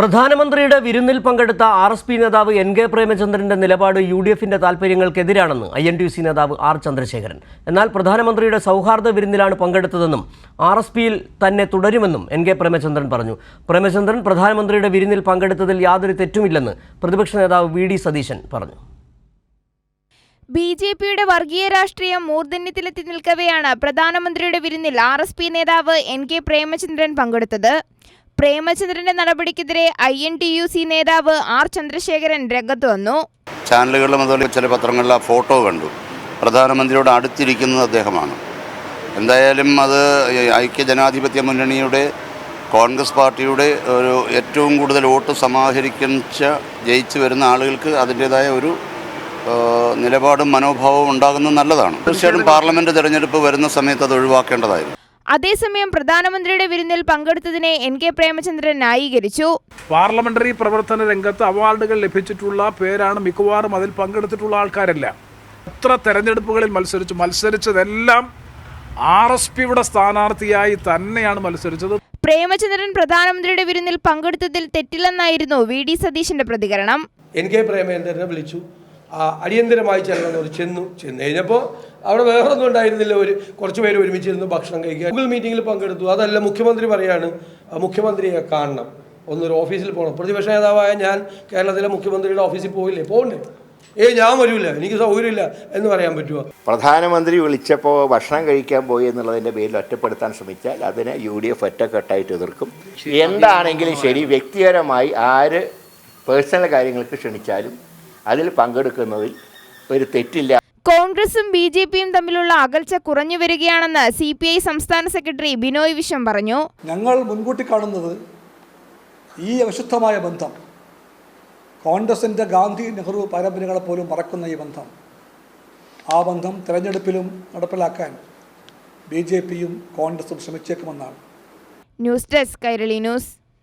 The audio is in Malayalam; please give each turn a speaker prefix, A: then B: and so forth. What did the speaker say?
A: പ്രധാനമന്ത്രിയുടെ വിരുന്നിൽ പങ്കെടുത്ത ആർ എസ് പി നേതാവ് എൻ കെ പ്രേമചന്ദ്രന്റെ നിലപാട് യു ഡി എഫിന്റെ താൽപര്യങ്ങൾക്കെതിരാണെന്ന് ഐ എൻ ടി സി നേതാവ് ആർ ചന്ദ്രശേഖരൻ. എന്നാൽ പ്രധാനമന്ത്രിയുടെ സൗഹാർദ്ദ വിരുന്നിലാണ് പങ്കെടുത്തതെന്നും ആർ എസ് പിയിൽ തന്നെ തുടരുമെന്നും എൻ കെ പ്രേമചന്ദ്രൻ പറഞ്ഞു. പ്രേമചന്ദ്രൻ പ്രധാനമന്ത്രിയുടെ വിരുന്നിൽ പങ്കെടുത്തതിൽ യാതൊരു തെറ്റുമില്ലെന്ന് പ്രതിപക്ഷ നേതാവ് വി ഡി സതീശൻ പറഞ്ഞു.
B: ബി ജെ പിയുടെ വർഗീയ രാഷ്ട്രീയം മൂർധന്യത്തിലെത്തി നിൽക്കവെയാണ് പ്രധാനമന്ത്രിയുടെ വിരുന്നിൽ ആർ എസ് പി നേതാവ് എൻ കെ പ്രേമചന്ദ്രൻ പങ്കെടുത്തത്. പ്രേമചന്ദ്രന്റെ നടപടിക്കെതിരെ I N T U C നേതാവ് ആർ ചന്ദ്രശേഖരൻ രംഗത്ത് വന്നു.
C: ചാനലുകളിലും അതുപോലെ ചില പത്രങ്ങളിൽ ആ ഫോട്ടോ കണ്ടു. പ്രധാനമന്ത്രിയോട് അടുത്തിരിക്കുന്നത് അദ്ദേഹമാണ്. എന്തായാലും അത് ഐക്യ ജനാധിപത്യ മുന്നണിയുടെ കോൺഗ്രസ് പാർട്ടിയുടെ ഒരു ഏറ്റവും കൂടുതൽ വോട്ട് സമാഹരിച്ച ജയിച്ചു വരുന്ന ആളുകൾക്ക് അതിന്റേതായ ഒരു നിലപാടും മനോഭാവവും ഉണ്ടാകുന്നത് നല്ലതാണ്. തീർച്ചയായിട്ടും പാർലമെന്റ് തെരഞ്ഞെടുപ്പ് വരുന്ന സമയത്ത് അത് ഒഴിവാക്കേണ്ടതായിരുന്നു.
B: അതേസമയം പ്രധാനമന്ത്രിയുടെ വിരുന്നിൽ പങ്കെടുത്തതിനെ എൻ കെ പ്രേമചന്ദ്രൻ ന്യായീകരിച്ചു.
D: പാർലമെന്ററി പ്രവർത്തന രംഗത്ത് അവാർഡുകൾ ലഭിച്ചിട്ടുള്ള പേരാണ് മിക്കവാറും അതിൽ പങ്കെടുത്തിട്ടുള്ള ആൾക്കാരല്ല. എത്ര തെരഞ്ഞെടുപ്പുകളിൽ മത്സരിച്ചു മത്സരിച്ചതെല്ലാം ആർ എസ് പിയുടെ സ്ഥാനാർത്ഥിയായി തന്നെയാണ് മത്സരിച്ചത്.
B: പ്രേമചന്ദ്രൻ പ്രധാനമന്ത്രിയുടെ വിരുന്നിൽ പങ്കെടുത്തതിൽ തെറ്റില്ലെന്നായിരുന്നു വി ഡി സതീശന്റെ പ്രതികരണം.
E: എൻ കെ പ്രേമചന്ദ്രനെ വിളിച്ചു. അടിയന്തരമായി ചെല്ലണമെന്ന് പറഞ്ഞു ചെന്നു ചെന്ന് കഴിഞ്ഞപ്പോൾ അവിടെ വേറെ ഒന്നും ഉണ്ടായിരുന്നില്ല. ഒരു കുറച്ച് പേര് ഒരുമിച്ചിരുന്ന് ഭക്ഷണം കഴിക്കുക ഗൂഗിൾ മീറ്റിങ്ങിൽ പങ്കെടുത്തു. അതല്ല മുഖ്യമന്ത്രി പറയാണ് മുഖ്യമന്ത്രിയെ കാണണം. ഒന്നൊരു ഓഫീസിൽ പോകണം പ്രതിപക്ഷ നേതാവായ ഞാൻ കേരളത്തിലെ മുഖ്യമന്ത്രിയുടെ ഓഫീസിൽ പോയില്ലേ? പോകണ്ടേ? ഏയ് ഞാൻ വരില്ല എനിക്ക് സൗകര്യമില്ല എന്ന് പറയാൻ പറ്റുമോ
F: പ്രധാനമന്ത്രി വിളിച്ചപ്പോൾ ഭക്ഷണം കഴിക്കാൻ പോയി എന്നുള്ളതിന്റെ പേരിൽ ഒറ്റപ്പെടുത്താൻ ശ്രമിച്ചാൽ അതിനെ യു ഡി എഫ് ഒറ്റക്കെട്ടായിട്ട് എതിർക്കും. എന്താണെങ്കിലും ശരി വ്യക്തിപരമായി ആര് പേഴ്സണൽ കാര്യങ്ങൾക്ക് ക്ഷണിച്ചാലും അതിൽ പങ്കെടുക്കുന്നതിൽ ഒരു തെറ്റില്ല.
B: കോൺഗ്രസും ബി ജെ പിയും തമ്മിലുള്ള അകൽച്ച കുറഞ്ഞു വരികയാണെന്ന് സി പി ഐ സംസ്ഥാന സെക്രട്ടറി ബിനോയ് വിശ്വം പറഞ്ഞു.
G: ഞങ്ങൾ മുൻകൂട്ടി കാണുന്നത് ഈ അവിശുദ്ധമായ ബന്ധം കോൺഗ്രസിന്റെ ഗാന്ധി നെഹ്റു പാരമ്പര്യങ്ങളെ പോലും മറക്കുന്ന ഈ ബന്ധം ആ ബന്ധം തിരഞ്ഞെടുപ്പിലും നടപ്പിലാക്കാൻ ബി ജെ പിയും കോൺഗ്രസും ശ്രമിച്ചേക്കുമെന്നാണ്.
B: News desk Kairali news.